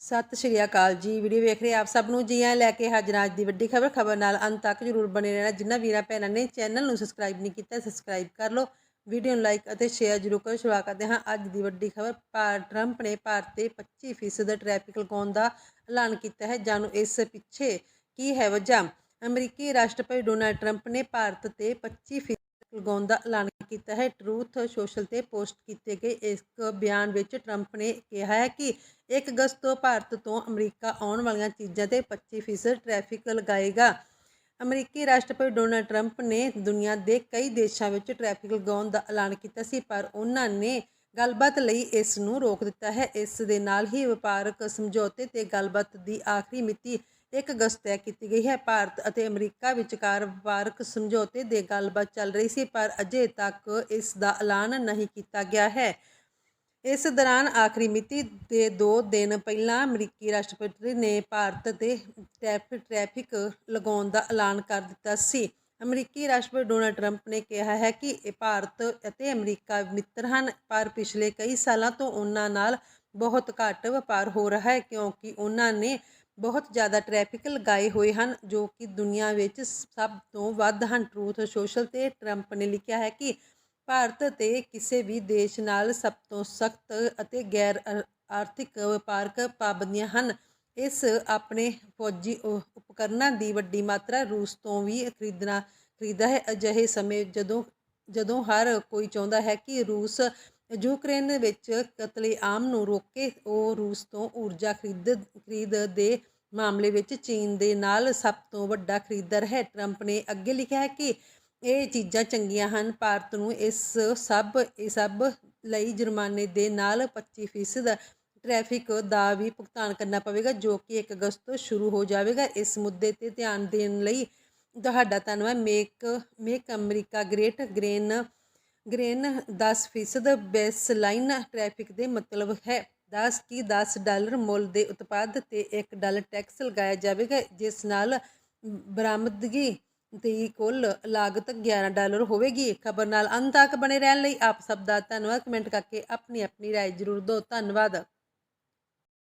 ਸਤਿ ਸ਼੍ਰੀ ਅਕਾਲ ਜੀ। ਵੀਡੀਓ ਵੇਖ ਰਹੇ ਆਪ ਸਭ ਨੂੰ ਜੀ ਆਇਆਂ ਲੈ ਕੇ ਹਾਜ਼ਰ ਅੱਜ ਦੀ ਵੱਡੀ ਖਬਰ ਖਬਰ ਨਾਲ ਅੰਤ ਤੱਕ ਜਰੂਰ ਬਣੇ ਰਹਿਣਾ। ਜਿਨ੍ਹਾਂ ਵੀਰਾਂ, ਭੈਣਾਂ ਨੇ ਚੈਨਲ ਨੂੰ ਸਬਸਕ੍ਰਾਈਬ ਨਹੀਂ ਕੀਤਾ ਸਬਸਕ੍ਰਾਈਬ ਕਰ ਲਓ। ਵੀਡੀਓ ਨੂੰ ਲਾਈਕ ਅਤੇ ਸ਼ੇਅਰ ਜਰੂਰ ਕਰੋ। ਸ਼ੁਰੂਆਤ ਕਰਦੇ ਹਾਂ ਅੱਜ ਦੀ ਵੱਡੀ ਖਬਰ। ਭਾਰ ਟਰੰਪ ਨੇ ਭਾਰਤ ਤੇ 25% ਟ੍ਰੈਫਿਕ ਲਗਾਉਣ ਦਾ ਐਲਾਨ ਕੀਤਾ ਹੈ। ਜਾਣੋ ਇਸ ਪਿੱਛੇ ਕੀ ਹੈ ਵਜ੍ਹਾ। ਅਮਰੀਕੀ ਰਾਸ਼ਟਰਪਤੀ ਡੋਨਾਲਡ ਟਰੰਪ ਨੇ ਭਾਰਤ ਤੇ 25% ਲਗਾਉਣ ਦਾ ਐਲਾਨ ਕੀਤਾ ਹੈ। ਟਰੂਥ ਸੋਸ਼ਲ ਤੇ ਪੋਸਟ ਕੀਤੇ ਗਏ ਇਸ ਬਿਆਨ ਵਿੱਚ ਟਰੰਪ ਨੇ ਕਿਹਾ ਹੈ ਕਿ 1 ਅਗਸਤ ਤੋਂ ਭਾਰਤ ਤੋਂ ਅਮਰੀਕਾ ਆਉਣ ਵਾਲੀਆਂ ਚੀਜ਼ਾਂ ਤੇ 25% ਟ੍ਰੈਫਿਕ ਲਗਾਏਗਾ। ਅਮਰੀਕੀ ਰਾਸ਼ਟਰਪਤੀ ਡੋਨਲਡ ਟਰੰਪ ਨੇ ਦੁਨੀਆ ਦੇ ਕਈ ਦੇਸ਼ਾਂ ਵਿੱਚ ਟ੍ਰੈਫਿਕ ਲਗਾਉਣ ਦਾ ਐਲਾਨ ਕੀਤਾ ਸੀ, ਪਰ ਉਹਨਾਂ ਨੇ ਗੱਲਬਾਤ ਲਈ ਇਸ ਨੂੰ ਰੋਕ ਦਿੱਤਾ ਹੈ। ਇਸ ਦੇ ਨਾਲ ਹੀ ਵਪਾਰਕ ਸਮਝੌਤੇ ਤੇ ਗੱਲਬਾਤ ਦੀ ਆਖਰੀ ਮਿਤੀ 1 ਅਗਸਤ ਤੈਅ ਕੀਤੀ ਗਈ ਹੈ। ਭਾਰਤ ਅਤੇ ਅਮਰੀਕਾ ਵਿਚਕਾਰ ਵਪਾਰਕ ਸਮਝੌਤੇ ਦੇ ਗੱਲਬਾਤ ਚੱਲ ਰਹੀ ਸੀ, ਪਰ ਅਜੇ ਤੱਕ ਇਸ ਦਾ ਐਲਾਨ ਨਹੀਂ ਕੀਤਾ ਗਿਆ ਹੈ। ਇਸ ਦੌਰਾਨ ਆਖਰੀ ਮਿਤੀ ਦੇ 2 ਦਿਨ ਪਹਿਲਾਂ ਅਮਰੀਕੀ ਰਾਸ਼ਟਰਪਤੀ ਨੇ ਭਾਰਤ ਤੇ ਟ੍ਰੈਫਿਕ ਟ੍ਰੈਫਿਕ ਲਗਾਉਣ ਦਾ ਐਲਾਨ ਕਰ ਦਿੱਤਾ ਸੀ। ਅਮਰੀਕੀ ਰਾਸ਼ਟਰਪਤੀ ਡੋਨਾਲਡ ਟਰੰਪ ਨੇ ਕਿਹਾ ਹੈ ਕਿ ਇਹ ਭਾਰਤ ਅਤੇ ਅਮਰੀਕਾ ਮਿੱਤਰ ਹਨ, ਪਰ ਪਿਛਲੇ ਕਈ ਸਾਲਾਂ ਤੋਂ ਉਹਨਾਂ ਨਾਲ ਬਹੁਤ ਘੱਟ ਵਪਾਰ ਹੋ ਰਿਹਾ ਹੈ, ਕਿਉਂਕਿ ਉਹਨਾਂ ਨੇ ਬਹੁਤ ਜ਼ਿਆਦਾ ਟ੍ਰੈਫਿਕ ਲਗਾਏ ਹੋਏ ਹਨ, ਜੋ ਕਿ ਦੁਨੀਆ ਵਿੱਚ ਸਭ ਤੋਂ ਵੱਧ ਹਨ। ਟਰੂਥ ਸੋਸ਼ਲ ਤੇ ਟਰੰਪ ਨੇ ਲਿਖਿਆ ਹੈ ਕਿ ਭਾਰਤ ਤੇ ਕਿਸੇ ਵੀ ਦੇਸ਼ ਨਾਲ ਸਭ ਤੋਂ ਸਖਤ ਅਤੇ ਗੈਰ ਅਰ- ਆਰਥਿਕ ਵਪਾਰਕ ਪਾਬੰਦੀਆਂ ਹਨ। ਇਸ ਆਪਣੇ ਫੌਜੀ ਉਪਕਰਨਾਂ ਦੀ ਵੱਡੀ ਮਾਤਰਾ ਰੂਸ ਤੋਂ ਵੀ ਖਰੀਦਣਾ ਖਰੀਦਾ ਹੈ। ਅਜਿਹੇ ਸਮੇਂ ਜਦੋਂ ਜਦੋਂ ਹਰ ਕੋਈ ਚਾਹੁੰਦਾ ਹੈ ਕਿ ਰੂਸ ਯੂਕਰੇਨ ਵਿੱਚ ਕਤਲੇਆਮ ਨੂੰ ਰੋਕੇ, ਉਹ ਰੂਸ ਤੋਂ ਊਰਜਾ ਖਰੀਦ ਖਰੀਦ ਦੇ ਮਾਮਲੇ ਵਿੱਚ ਚੀਨ ਦੇ ਨਾਲ ਸਭ ਤੋਂ ਵੱਡਾ ਖਰੀਦਦਾਰ ਹੈ। ਟਰੰਪ ਨੇ ਅੱਗੇ ਲਿਖਿਆ ਹੈ ਕਿ ਇਹ ਚੀਜ਼ਾਂ ਚੰਗੀਆਂ ਹਨ। ਭਾਰਤ ਨੂੰ ਇਸ ਸਭ, ਇਹ ਸਭ ਲਈ ਜੁਰਮਾਨੇ ਦੇ ਨਾਲ 25% ਟ੍ਰੈਫਿਕ ਦਾ ਵੀ ਭੁਗਤਾਨ ਕਰਨਾ ਪਵੇਗਾ ਜੋ ਕਿ 1 ਅਗਸਤ ਤੋਂ ਸ਼ੁਰੂ ਹੋ ਜਾਵੇਗਾ ਇਸ ਮੁੱਦੇ ਤੇ ਧਿਆਨ ਦੇਣ ਲਈ ਤੁਹਾਡਾ ਧੰਨਵਾਦ make make America great grain grain 10% baseline traffic ਦੇ ਮਤਲਬ ਹੈ 10 ਕੀ 10 ਡਾਲਰ ਮੁੱਲ ਦੇ ਉਤਪਾਦ ਤੇ 1 ਡਾਲਰ ਟੈਕਸ ਲਗਾਇਆ ਜਾਵੇਗਾ ਜਿਸ ਨਾਲ ਬਰਾਮਦਗੀ ਦੀ ਕੁੱਲ ਲਾਗਤ 11 ਡਾਲਰ ਹੋਵੇਗੀ ਖਬਰ ਨਾਲ ਅੰਤ ਤੱਕ ਬਣੇ ਰਹਿਣ ਲਈ ਆਪ ਸਭ ਦਾ ਧੰਨਵਾਦ ਕਮੈਂਟ ਕਰਕੇ ਆਪਣੀ ਆਪਣੀ رائے ਜ਼ਰੂਰ ਦਿਓ ਧੰਨਵਾਦ